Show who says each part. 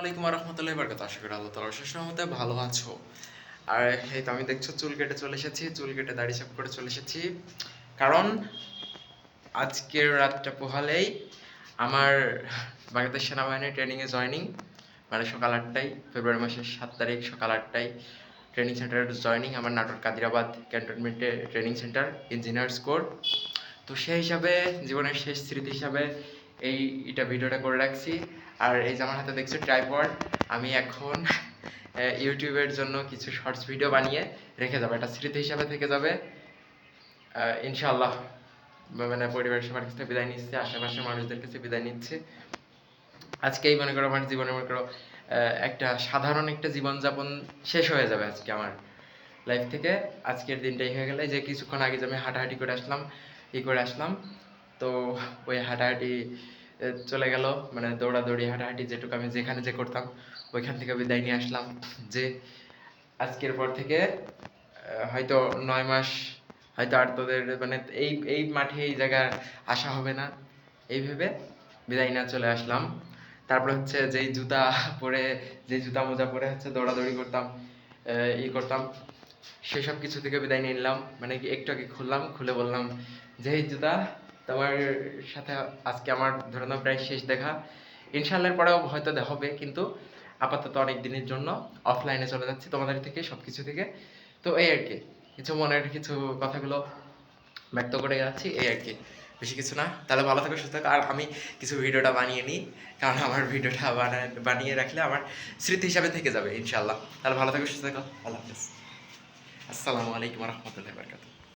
Speaker 1: আলাইকুম রহমতুল্লাহ বরকত আশা করি আল্লাহ তালার শেষ মতে ভালো আছো। আর এই তো আমি দেখছ, চুল কেটে চলে এসেছি, চুল কেটে দাড়ি সাপ করে চলে এসেছি। কারণ আজকের রাতটা পোহালেই আমার বাংলাদেশ সেনাবাহিনীর ট্রেনিংয়ে জয়নিং মানে সকাল আটটায়, ফেব্রুয়ারি মাসের সাত তারিখ সকাল আটটায় ট্রেনিং সেন্টারে জয়নিং আমার নাটোর কাদিরাবাদ ক্যান্টনমেন্টে ট্রেনিং সেন্টার ইঞ্জিনিয়ার্স কোর্ট তো সেই হিসাবে, জীবনের শেষ স্মৃতি হিসাবে এই এটা ভিডিওটা করে রাখছি। আর এই যে আমার হাতে দেখছ ট্রাইপড আমি এখন ইউটিউবের জন্য কিছু শর্টস ভিডিও বানিয়ে রেখে যাব। এটা স্মৃতি হিসাবে থেকে যাবে। আহ, ইনশাআল্লাহ। মানে পরিবারের সবার কাছে বিদায় নিচ্ছে আশেপাশের মানুষদের কাছে বিদায় নিচ্ছে। আজকেই মনে করো আমার জীবনে মনে করো একটা সাধারণ একটা জীবনযাপন শেষ হয়ে যাবে আজকে আমার লাইফ থেকে। আজকের দিনটাই হয়ে গেলে যে কিছুক্ষণ আগে যে আমি হাঁটাহাঁটি করে আসলাম ই করে আসলাম। তো ওই হাঁটাহাঁটি চলে গেল। মানে দৌড়াদৌড়ি, হাঁটাহাঁটি যেটুকু আমি যেখানে যে করতাম, ওইখান থেকে বিদায় নিয়ে আসলাম যে আজকের পর থেকে হয়তো নয় মাস, হয়তো আর তোদের মানে এই এই মাঠে এই জায়গায় আসা হবে না। এই ভেবে বিদায় না চলে আসলাম। তারপরে হচ্ছে যেই জুতা পরে, যেই জুতা মোজা পরে হচ্ছে দৌড়াদৌড়ি করতাম ই করতাম, সেসব কিছু থেকে বিদায় নিয়ে নিলাম। মানে একটু আগে খুললাম, খুলে বললাম যে, এই জুতা তোমার সাথে আজকে আমার ধরে নাও প্রায় শেষ দেখা। ইনশাল্লাহর পরেও হয়তো দেখা হবে, কিন্তু আপাতত অনেক দিনের জন্য অফলাইনে চলে যাচ্ছি তোমাদের থেকে সব কিছু থেকে। তো এই আর কি, কিছু মনের কিছু কথাগুলো ব্যক্ত করে যাচ্ছি, এই আর কি। বেশি কিছু না। তাহলে ভালো থাকো, সুস্থ থাকো। আর আমি কিছু ভিডিওটা বানিয়ে নিই, কারণ আমার ভিডিওটা বানিয়ে রাখলে আমার স্মৃতি হিসাবে থেকে যাবে ইনশাল্লাহ তাহলে ভালো থাকো, সুস্থ থাকো। আল্লাহ হাফিজ। আসসালামু আলাইকুম রহমতুল্লাহ বরকাত